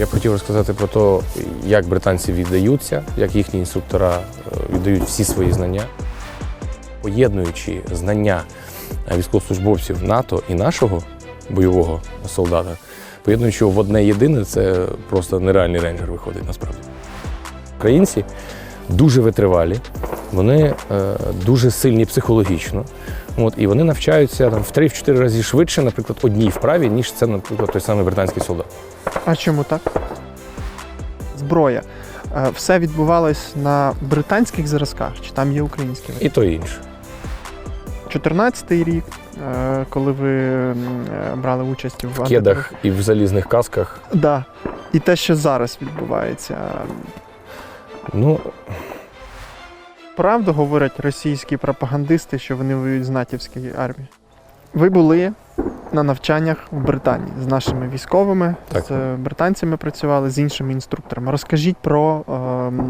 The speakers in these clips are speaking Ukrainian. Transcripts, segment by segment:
Я б хотів розказати про те, як британці віддаються, як їхні інструктора е, віддають всі свої знання, поєднуючи знання е, військовослужбовців НАТО і нашого бойового солдата, поєднуючи в одне єдине, це просто нереальний рейнджер виходить насправді. Українці дуже витривалі, вони е, дуже сильні психологічно. От, і вони навчаються там, в 3-4 рази швидше, наприклад, одній вправі, ніж це, наприклад, той самий британський солдат. А чому так? Зброя. Е, Все відбувалось на британських зразках, чи там є українські? І то і інше. 14-й рік, е, коли ви е, брали участь в В кедах і в залізних касках. Да. І те, що зараз відбувається. Ну, Правду говорять російські пропагандисти, що вони воюють з натівської армії. Ви були на навчаннях в Британії з нашими військовими, Так. з е, британцями працювали, з іншими інструкторами. Розкажіть про е,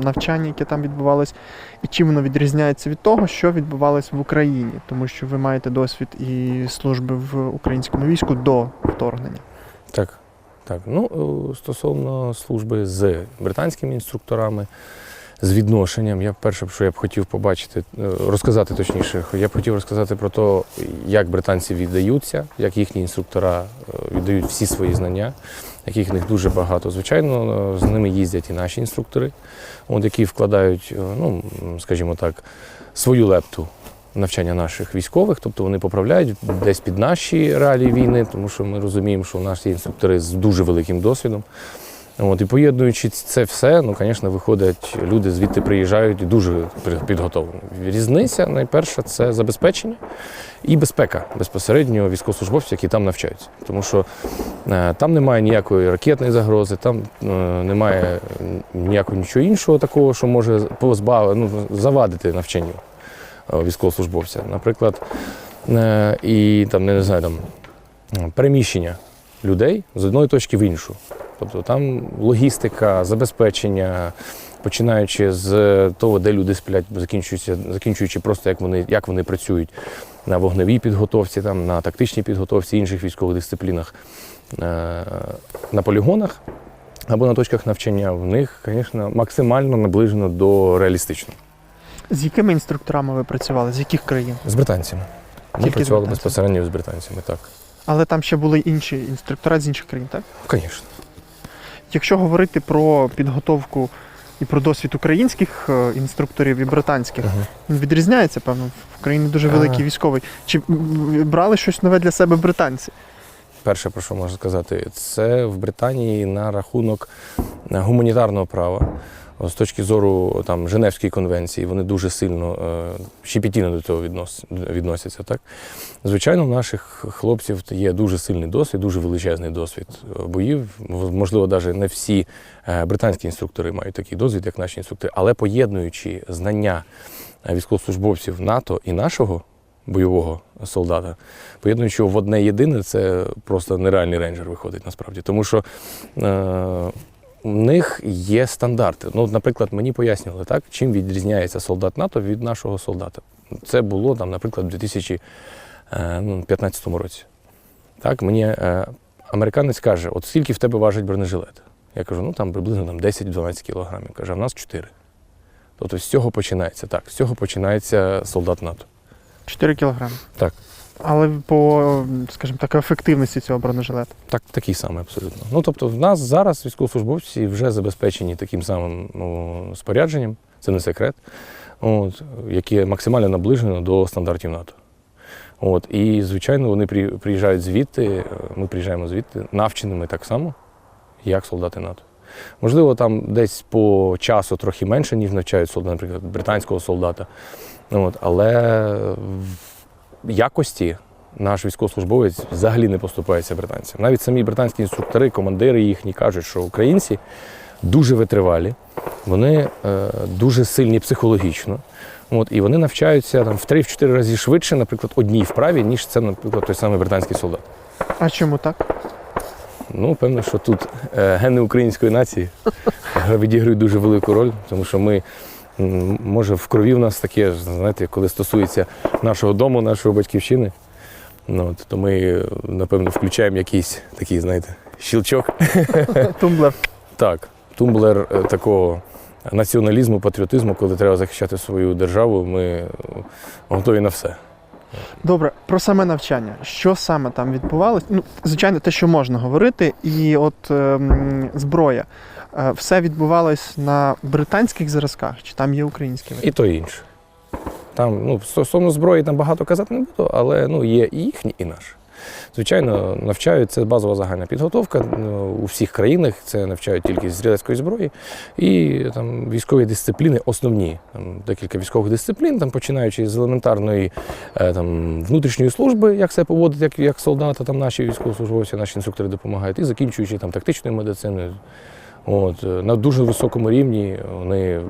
навчання, яке там відбувалось, і чим воно відрізняється від того, що відбувалось в Україні, тому що ви маєте досвід і служби в українському війську до вторгнення. так. Так, ну е, стосовно служби з британськими інструкторами, з відношенням, я перше, що я б хотів побачити, е, розказати точніше, я б хотів розказати про те, як британці віддаються, як їхні інструктора е, віддають всі свої знання, яких в них дуже багато. Звичайно, е, з ними їздять і наші інструктори, от, які вкладають, ну, скажімо так, свою лепту навчання наших військових, тобто вони поправляють десь під наші реалії війни, тому що ми розуміємо, що у нас є інструктори з дуже великим досвідом. От, і поєднуючи це все, ну, звісно, виходять, люди звідти приїжджають і дуже підготовлені. Різниця найперша це забезпечення і безпека безпосередньо військовослужбовців, які там навчаються. Тому що е, там немає ніякої ракетної загрози, там е, немає ніякого нічого іншого такого, що може позбав... ну, завадити навчанню е, військовослужбовця. Наприклад, і там, не знаю, там переміщення людей з одної точки в іншу. Тобто там логістика, забезпечення, починаючи з того, де люди сплять, закінчуючи, закінчуючи просто як вони, як вони працюють на вогневій підготовці, там, на тактичній підготовці, інших військових дисциплінах, е, на полігонах або на точках навчання, в них, звісно, максимально наближено до реалістичного. З якими інструкторами ви працювали? З яких країн? З британцями. Ми Тільки з працювали британцями? безпосередньо з британцями, так. Але там ще були інші інструктора з інших країн, так? Звісно. Якщо говорити про підготовку і про досвід українських е, інструкторів і британських, Мгм. він відрізняється, певно, в країні дуже великий А. військовий. Чи брали щось нове для себе британці? Перше, про що можна сказати, це в Британії на рахунок гуманітарного права. З точки зору там, Женевської конвенції, вони дуже сильно е, щепетільно до цього відносяться. Так? Звичайно, у наших хлопців є дуже сильний досвід, дуже величезний досвід е, боїв. Можливо, навіть не всі е, британські інструктори мають такий досвід, як наші інструктори, але поєднуючи знання військовослужбовців НАТО і нашого бойового солдата, поєднуючи в одне єдине, це просто нереальний рейнджер виходить насправді. Тому що у них є стандарти. Ну, наприклад, мені пояснювали, так, чим відрізняється солдат НАТО від нашого солдата. Це було там, наприклад, у 2015 році. Так, мені е, американець каже, от скільки в тебе важить бронежилет? Я кажу, ну там приблизно там, 10-12 кілограмів. Каже, а в нас 4. Тобто з цього починається так, з цього починається солдат НАТО. 4 кілограми. Так. Але по, скажімо так, ефективності цього бронежилета. Так, такий самий абсолютно. Ну тобто, в нас зараз військовослужбовці вже забезпечені таким самим ну, спорядженням, це не секрет, от, яке максимально наближено до стандартів НАТО. От, і, звичайно, вони при- приїжджають звідти, ми приїжджаємо звідти, навченими так само, як солдати НАТО. Можливо, там десь по часу трохи менше, ніж навчають солдата, наприклад, британського солдата. От, але якості наш військовослужбовець взагалі не поступається британцям. Навіть самі британські інструктори, командири їхні кажуть, що українці дуже витривалі, вони е, дуже сильні психологічно. От, і вони навчаються там, в 3-4 рази швидше, наприклад, одній вправі, ніж це, наприклад, той самий британський солдат. А чому так? Ну, певно, що тут е, гени української нації відіграють дуже велику роль, тому що ми, може, в крові в нас таке, знаєте, коли стосується нашого дому, нашої батьківщини, ну, то ми, напевно, включаємо якийсь такий, знаєте, щілчок. Тумблер. Так, тумблер е, такого націоналізму, патріотизму, коли треба захищати свою державу, ми е, готові на все. Добре, про саме навчання. Що саме там відбувалось? Ну, звичайно, те, що можна говорити, і от ем, зброя. Е, все відбувалось на британських зразках, чи там є українські І то інше. Там, ну, стосовно зброї там багато казати не буду, але ну, є і їхні, і наші. Звичайно, навчають це базова загальна підготовка ну, у всіх країнах. Це навчають тільки з стрілецької зброї і там військові дисципліни, основні там декілька військових дисциплін, там починаючи з елементарної е, там внутрішньої служби, як себе поводити, як, як солдата, там наші військовослужбовці, наші інструктори допомагають, і закінчуючи там тактичною медициною. От, е, на дуже високому рівні вони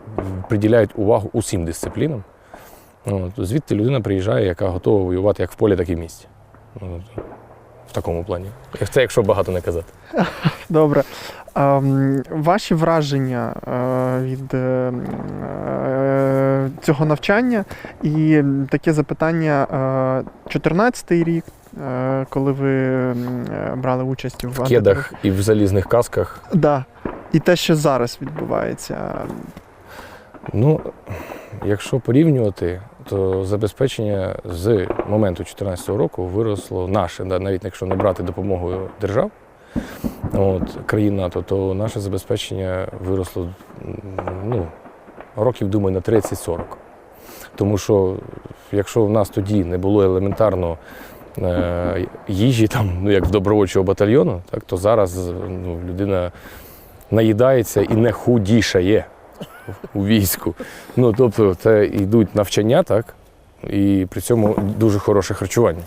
приділяють увагу усім дисциплінам. От, звідти людина приїжджає, яка готова воювати як в полі, так і в місті. От, в такому плані. Це якщо багато не казати. Добре. Ем, ваші враження е, від е, цього навчання і таке запитання: е, 14-й рік, коли ви брали участь в В кедах і в залізних касках. Да. І те, що зараз відбувається. Ну, якщо порівнювати, то забезпечення з моменту 2014 року виросло наше, навіть якщо не брати допомогу держав, от, країн НАТО, то наше забезпечення виросло ну, років, думаю, на 30-40. Тому що якщо в нас тоді не було елементарно е, їжі, там, ну, як в добровольчого батальйону, так, то зараз ну, людина наїдається і не худішає у війську. Ну, тобто, це йдуть навчання, так? І при цьому дуже хороше харчування.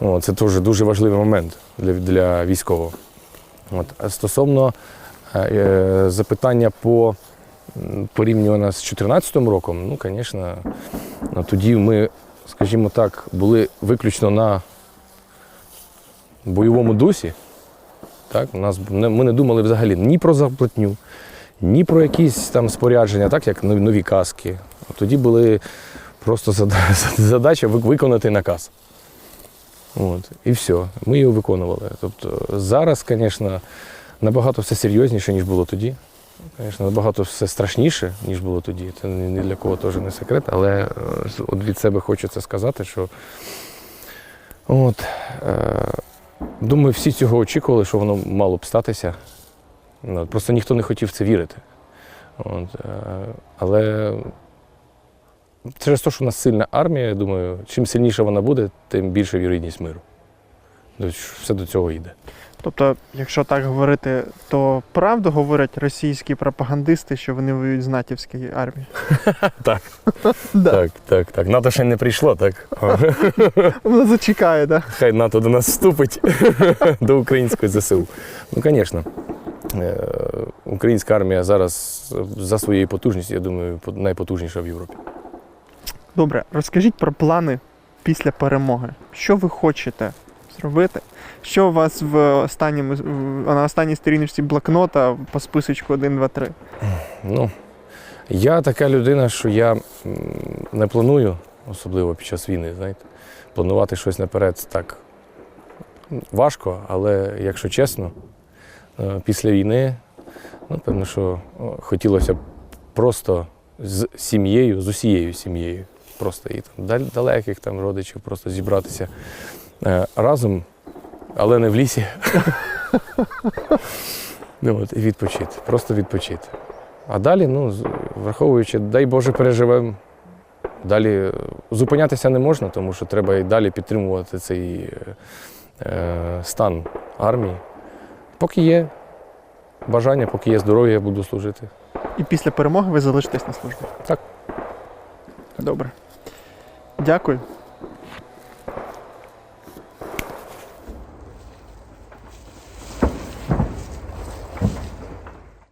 О, це теж дуже важливий момент для, для військового. От. А стосовно е, е, запитання по порівнювано з 2014 роком, ну, звісно, ну, тоді ми, скажімо так, були виключно на бойовому дусі. Так? У нас, ми не думали взагалі ні про зарплатню, ні про якісь там спорядження, так як нові, каски. Тоді були просто задача виконати наказ. От, і все. Ми його виконували. Тобто зараз, звісно, набагато все серйозніше, ніж було тоді. Звісно, набагато все страшніше, ніж було тоді. Це ні ні для кого теж не секрет, але е, от від себе хочу це сказати, що от, е, думаю, всі цього очікували, що воно мало б статися. Ну, Просто ніхто не хотів в це вірити. От, е, але через те, що у нас сильна армія, я думаю, чим сильніша вона буде, тим більша вірогідність миру. Все до цього йде. Тобто, якщо так говорити, то правду говорять російські пропагандисти, що вони воюють з натівської армії. Так, так, так, так. НАТО ще не прийшло, так? Воно зачекає, так? Хай НАТО до нас вступить до української ЗСУ. Ну, звісно, е, українська армія зараз за своєю потужністю, я думаю, по- найпотужніша в Європі. Добре, розкажіть про плани після перемоги. Що ви хочете зробити? Що у вас в останньому на останній сторіночці блокнота по списочку 1, 2, 3? Ну, я така людина, що я не планую, особливо під час війни, знаєте, планувати щось наперед так важко, але якщо чесно, е, після війни, ну, певно, що хотілося б просто з сім'єю, з усією сім'єю, просто і там далеких там родичів, просто зібратися разом, але не в лісі. Ну, от, і відпочити, просто відпочити. А далі, ну, враховуючи, дай Боже, переживемо. Далі е, зупинятися не можна, тому що треба і далі підтримувати цей е, е, стан армії. Поки є бажання, поки є здоров'я, я буду служити. І після перемоги ви залишитесь на службі. Так. Добре. Дякую.